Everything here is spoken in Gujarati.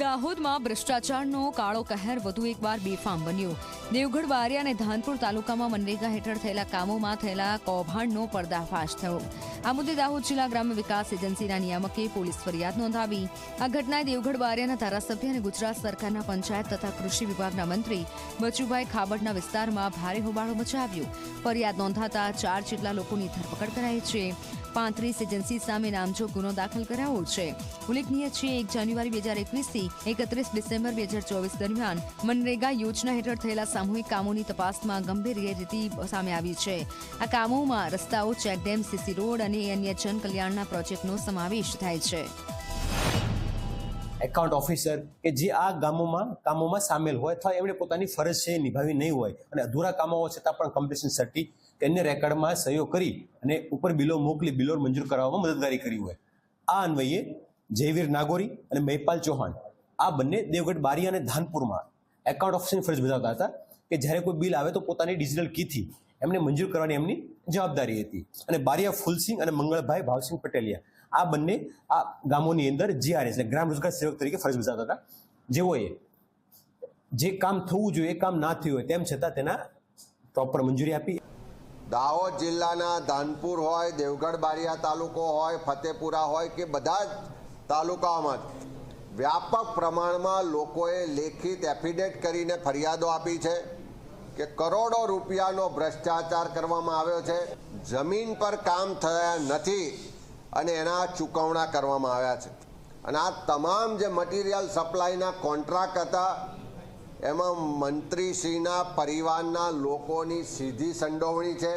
દાહોદમાં ભ્રષ્ટાચારનો કાળો કહેર વધુ એકવાર બેફામ બન્યો. દેવગઢ, બારિયા અને ધાનપુર તાલુકામાં મનરેગા હેઠળ થયેલા કામોમાં થયેલા કૌભાંડનો પર્દાફાશ થયો. આ મુદ્દે દાહોદ જિલ્લા ગ્રામ્ય વિકાસ એજન્સીના નિયામકે પોલીસ ફરિયાદ નોંધાવી. આ ઘટનાએ દેવગઢ, બારિયાના ધારાસભ્ય અને ગુજરાત સરકારના પંચાયત તથા કૃષિ વિભાગના મંત્રી બચુભાઈ ખાબડના વિસ્તારમાં ભારે હોબાળો મચાવ્યો. ફરિયાદ નોંધાતા ચાર જેટલા લોકોની ધરપકડ કરાઈ છે. પાંત્રીસ એજન્સી સામે નામજો ગુનો દાખલ કરાયો છે. ઉલ્લેખનીય છે, એક જાન્યુઆરી બે હજાર એકવીસથી એકત્રીસ ડિસેમ્બર બે હજાર ચોવીસ દરમિયાન મનરેગા યોજના હેઠળ થયેલા સામૂહિક કામોની તપાસમાં ગંભીર ગેરરીતિ સામે આવી છે. આ કામોમાં રસ્તાઓ, ચેકડેમ, સીસી રોડ અને અન્ય જન કલ્યાણના પ્રોજેક્ટનો સમાવેશ થાય છે. એકાઉન્ટ ઓફિસર કે જે આ ગામોમાં, કામોમાં સામેલ હોય અથવા એમણે પોતાની ફરજ છે નિભાવી નહીં હોય. અને અધૂરા કામો છતાં પણ કમ્પિટિશન સર્ટી કે અન્ય રેકર્ડમાં સહયોગ કરી અને ઉપર બિલો મોકલી બિલો મંજૂર કરાવવામાં મદદગારી કરી હોય. આ અન્વયે જયવીર નાગોરી અને મહિપાલ ચૌહાણ, આ બંને દેવગઢ બારી અને ધાનપુરમાં એકાઉન્ટ ઓફિસરની ફરજ બજાવતા હતા કે જ્યારે કોઈ બિલ આવે તો પોતાની ડિજિટલ કીથી એમને મંજૂર કરવાની એમની જવાબદારી હતી. અને બારિયા ફુલસિંહ અને મંગળભાઈ ભાવસિંહ પટેલિયા આ બંને આ ગામોની અંદર જીઆરએસ એટલે ગ્રામ રોજગાર સેવક તરીકે ફરજ બજાવતા હતા. જેઓએ જે કામ થવું જોઈએ, એ કામ ના થયું હોય, તેમ છતાં તેના પ્રોપર મંજૂરી આપી. દાહોદ જિલ્લાના ધાનપુર હોય, દેવગઢ બારિયા તાલુકો હોય, ફતેપુરા હોય કે બધા જ તાલુકાઓમાં વ્યાપક પ્રમાણમાં લોકોએ લેખિત એફિડેટ કરીને ફરિયાદો આપી છે કે કરોડો રૂપિયાનો ભ્રષ્ટાચાર કરવામાં આવ્યો છે. જમીન પર કામ થયા નથી. અને એના ચૂકવણા કરવામાં આવ્યા છે. અને આ તમામ જે મટીરિયલ સપ્લાયના કોન્ટ્રાક્ટ હતા, એમાં મંત્રીશ્રીના પરિવારના લોકોની સીધી સંડોવણી છે.